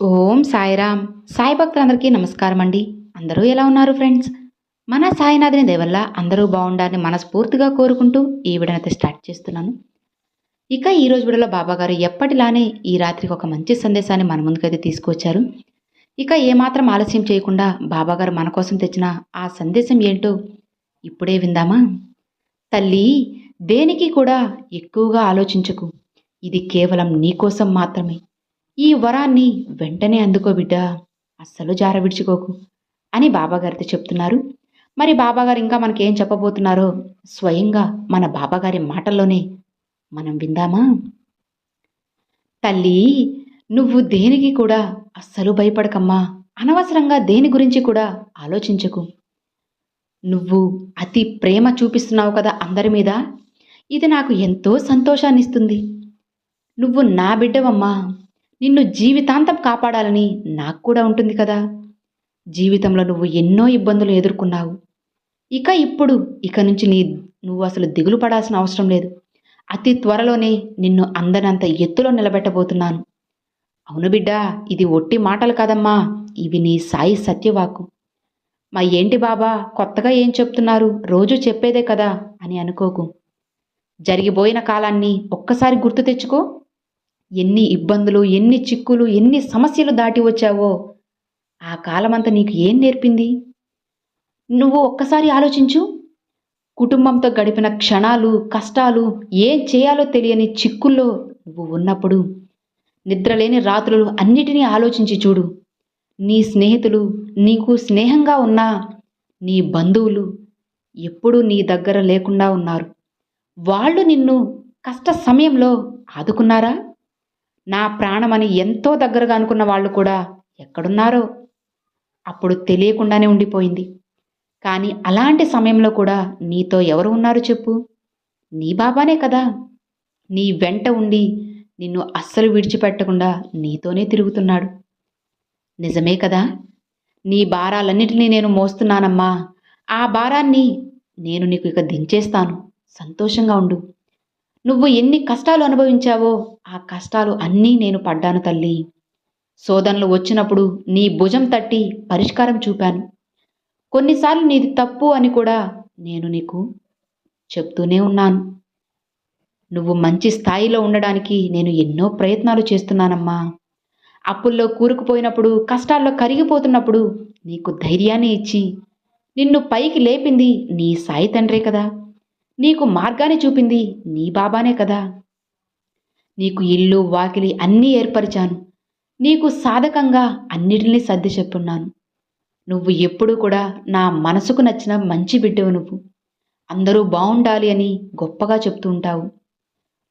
ఓం సాయిరామ్. సాయి భక్తులందరికీ నమస్కారం అండి. అందరూ ఎలా ఉన్నారు ఫ్రెండ్స్? మన సాయినాథుని దేవల్ల అందరూ బాగుండాలని మనస్ఫూర్తిగా కోరుకుంటూ ఈ విడనైతే స్టార్ట్ చేస్తున్నాను. ఇక ఈరోజు విడలో బాబాగారు ఎప్పటిలానే ఈ రాత్రికి ఒక మంచి సందేశాన్ని మన ముందుకైతే తీసుకొచ్చారు. ఇక ఏమాత్రం ఆలస్యం చేయకుండా బాబాగారు మన కోసం తెచ్చిన ఆ సందేశం ఏంటో ఇప్పుడే విందామా? తల్లి దేనికి కూడా ఎక్కువగా ఆలోచించకు. ఇది కేవలం నీకోసం మాత్రమే. ఈ వరాన్ని వెంటనే అందుకో బిడ్డ అస్సలు జార విడిచుకోకు అని బాబాగారితో చెప్తున్నారు. మరి బాబాగారు ఇంకా మనకేం చెప్పబోతున్నారో స్వయంగా మన బాబాగారి మాటల్లోనే మనం విందామా? తల్లి నువ్వు దేనికి కూడా అస్సలు భయపడకమ్మా. అనవసరంగా దేని గురించి కూడా ఆలోచించకు. నువ్వు అతి ప్రేమ చూపిస్తున్నావు కదా అందరి మీద. ఇది నాకు ఎంతో సంతోషాన్ని ఇస్తుంది నువ్వు నా బిడ్డవమ్మా. నిన్ను జీవితాంతం కాపాడాలని నాకు కూడా ఉంటుంది కదా. జీవితంలో నువ్వు ఎన్నో ఇబ్బందులు ఎదుర్కొన్నావు. ఇక ఇప్పుడు ఇక నుంచి నీ నువ్వు అసలు దిగులు పడాల్సిన అవసరం లేదు. అతి త్వరలోనే నిన్ను అందనంత ఎత్తులో నిలబెట్టబోతున్నాను. అవును బిడ్డా ఇది ఒట్టి మాటలు కాదమ్మా. ఇవి నీ సాయి సత్యవాకు. మా ఏంటి బాబా కొత్తగా ఏం చెప్తున్నారు? రోజు చెప్పేదే కదా అని అనుకోకు. జరిగిపోయిన కాలాన్ని ఒక్కసారి గుర్తు తెచ్చుకో. ఎన్ని ఇబ్బందులు ఎన్ని చిక్కులు ఎన్ని సమస్యలు దాటి వచ్చావో ఆ కాలమంతా నీకు ఏం నేర్పింది? నువ్వు ఒక్కసారి ఆలోచించు. కుటుంబంతో గడిపిన క్షణాలు కష్టాలు ఏం చేయాలో తెలియని చిక్కుల్లో నువ్వు ఉన్నప్పుడు నిద్రలేని రాత్రులు అన్నిటినీ ఆలోచించి చూడు. నీ స్నేహితులు నీకు స్నేహంగా ఉన్నా నీ బంధువులు ఎప్పుడూ నీ దగ్గర లేకుండా ఉన్నారు. వాళ్ళు నిన్ను కష్ట సమయంలో ఆదుకున్నారా? నా ప్రాణమని ఎంతో దగ్గరగా అనుకున్న వాళ్ళు కూడా ఎక్కడున్నారో అప్పుడు తెలియకుండానే ఉండిపోయింది. కానీ అలాంటి సమయంలో కూడా నీతో ఎవరు ఉన్నారు చెప్పు. నీ బాబానే కదా. నీ వెంట ఉండి నిన్ను అస్సలు విడిచిపెట్టకుండా నీతోనే తిరుగుతున్నాడు. నిజమే కదా. నీ భారాలన్నిటినీ నేను మోస్తున్నానమ్మా. ఆ భారాన్ని నేను నీకు ఇక దించేస్తాను. సంతోషంగా ఉండు. నువ్వు ఎన్ని కష్టాలు అనుభవించావో ఆ కష్టాలు అన్నీ నేను పడ్డాను తల్లి. శోధనలు వచ్చినప్పుడు నీ భుజం తట్టి పరిష్కారం చూపాను. కొన్నిసార్లు నీది తప్పు అని కూడా నేను నీకు చెప్తూనే ఉన్నాను. నువ్వు మంచి స్థాయిలో ఉండడానికి నేను ఎన్నో ప్రయత్నాలు చేస్తున్నానమ్మా. అప్పుల్లో కూరుకుపోయినప్పుడు కష్టాల్లో కరిగిపోతున్నప్పుడు నీకు ధైర్యాన్ని ఇచ్చి నిన్ను పైకి లేపింది నీ సాయి తండ్రే కదా. నీకు మార్గాన్ని చూపింది నీ బాబానే కదా. నీకు ఇల్లు వాకిలి అన్నీ ఏర్పరిచాను. నీకు సాధకంగా అన్నిటినీ సర్ది చెప్పున్నాను. నువ్వు ఎప్పుడూ కూడా నా మనసుకు నచ్చిన మంచి బిడ్డవు నువ్వు. అందరూ బాగుండాలి అని గొప్పగా చెప్తూ ఉంటావు.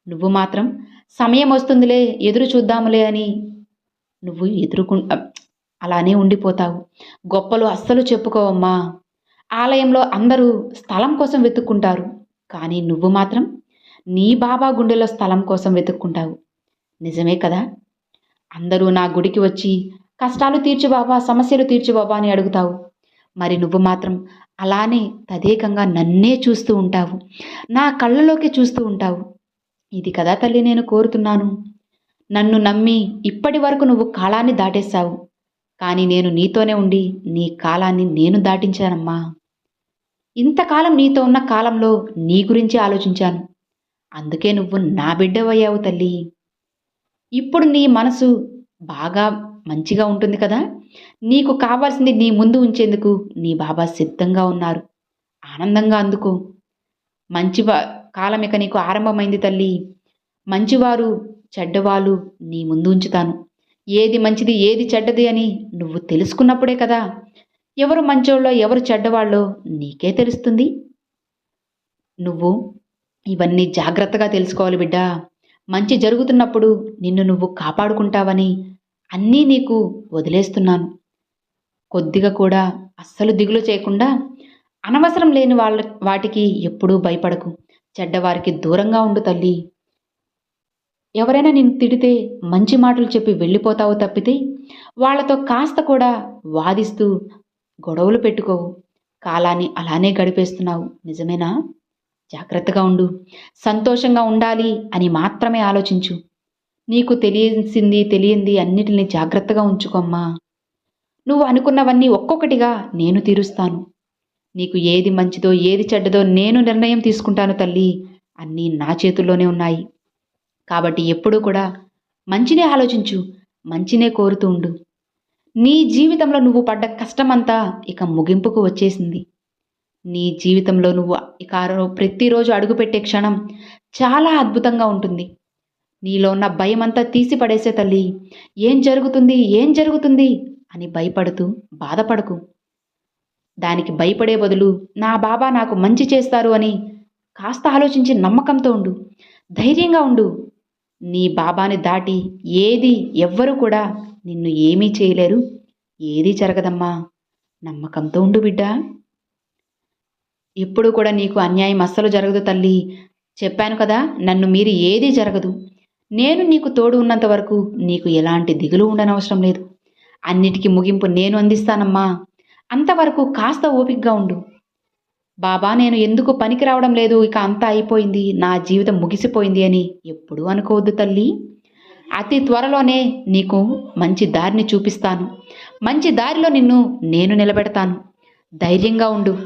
నువ్వు మాత్రం సమయం వస్తుందిలే ఎదురు చూద్దాములే అని నువ్వు ఎదురుకు అలానే ఉండిపోతావు. గొప్పలు అస్సలు చెప్పుకోవమ్మా. ఆలయంలో అందరూ స్థలం కోసం వెతుక్కుంటారు. కానీ నువ్వు మాత్రం నీ బాబా గుండెలో స్థలం కోసం వెతుక్కుంటావు. నిజమే కదా? అందరూ నా గుడికి వచ్చి కష్టాలు తీర్చు బాబా సమస్యలు తీర్చు బాబా అని అడుగుతావు. మరి నువ్వు మాత్రం అలానే తదేకంగా నన్నే చూస్తూ ఉంటావు. నా కళ్ళలోకి చూస్తూ ఉంటావు. ఇది కదా తల్లి నేను కోరుతున్నాను. నన్ను నమ్మి ఇప్పటి వరకు నువ్వు కాలాన్ని దాటేశావు. కానీ నేను నీతోనే ఉండి నీ కాలాన్ని నేను దాటించానమ్మా. ఇంతకాలం నీతో ఉన్న కాలంలో నీ గురించి ఆలోచించాను. అందుకే నువ్వు నా బిడ్డవయ్యావు తల్లి. ఇప్పుడు నీ మనసు బాగా మంచిగా ఉంటుంది కదా? నీకు కావాల్సింది నీ ముందు ఉంచేందుకు నీ బాబా సిద్ధంగా ఉన్నారు. ఆనందంగా అందుకో. మంచి కాలం ఇక నీకు ఆరంభమైంది తల్లి. మంచివారు చెడ్డవాళ్ళు నీ ముందు ఉంచుతాను. ఏది మంచిది ఏది చెడ్డది అని నువ్వు తెలుసుకున్నప్పుడే కదా? ఎవరు మంచోళ్ళో ఎవరు చెడ్డవాళ్ళో నీకే తెలుస్తుంది. నువ్వు ఇవన్నీ జాగ్రత్తగా తెలుసుకోవాలి బిడ్డా. మంచి జరుగుతున్నప్పుడు నిన్ను నువ్వు కాపాడుకుంటావని అన్నీ నీకు వదిలేస్తున్నాను. కొద్దిగా కూడా అస్సలు దిగులు చేయకుండా అనవసరం లేని వాళ్ళ వాటికి ఎప్పుడూ భయపడకు. చెడ్డవారికి దూరంగా ఉండు తల్లి. ఎవరైనా నిన్ను తిడితే మంచి మాటలు చెప్పి వెళ్ళిపోతావు తప్పితే వాళ్ళతో కాస్త కూడా వాదిస్తూ గొడవలు పెట్టుకోవు. కాలాన్ని అలానే గడిపేస్తున్నావు. నిజమేనా? జాగ్రత్తగా ఉండు. సంతోషంగా ఉండాలి అని మాత్రమే ఆలోచించు. నీకు తెలియసింది తెలియంది అన్నిటిని జాగ్రత్తగా ఉంచుకోమ్మా. నువ్వు అనుకున్నవన్నీ ఒక్కొక్కటిగా నేను తీరుస్తాను. నీకు ఏది మంచిదో ఏది చెడ్డదో నేను నిర్ణయం తీసుకుంటాను తల్లి. అన్నీ నా చేతుల్లోనే ఉన్నాయి. కాబట్టి ఎప్పుడూ కూడా మంచినే ఆలోచించు. మంచినే కోరుతూ ఉండు. నీ జీవితంలో నువ్వు పడ్డ కష్టమంతా ఇక ముగింపుకు వచ్చేసింది. నీ జీవితంలో నువ్వు ఇక ప్రతిరోజు అడుగుపెట్టే క్షణం చాలా అద్భుతంగా ఉంటుంది. నీలో ఉన్న భయం అంతా తీసి పడేసే తల్లి ఏం జరుగుతుంది? ఏం జరుగుతుంది? అని భయపడుతూ బాధపడకు. దానికి భయపడే బదులు నా బాబా నాకు మంచి చేస్తారు అని కాస్త ఆలోచించి నమ్మకంతో ఉండు. ధైర్యంగా ఉండు. నీ బాబాని దాటి ఏది ఎవ్వరూ కూడా నిన్ను ఏమీ చేయలేరు. ఏదీ జరగదమ్మా. నమ్మకంతో ఉండు బిడ్డా. ఎప్పుడు కూడా నీకు అన్యాయం అస్సలు జరగదు తల్లి. చెప్పాను కదా నన్ను మీరు ఏదీ జరగదు. నేను నీకు తోడు ఉన్నంత వరకు నీకు ఎలాంటి దిగులు ఉండనవసరం లేదు. అన్నిటికీ ముగింపు నేను అందిస్తానమ్మా. అంతవరకు కాస్త ఓపికగా ఉండు. బాబా నేను ఎందుకు పనికి రావడం లేదు? ఇక అంతా అయిపోయింది. నా జీవితం ముగిసిపోయింది అని ఎప్పుడూ అనుకోవద్దు తల్లి. అతి త్వరలోనే నీకు మంచి దారిని చూపిస్తాను. మంచి దారిలో నిన్ను నేను నిలబెడతాను. ధైర్యంగా ఉండు.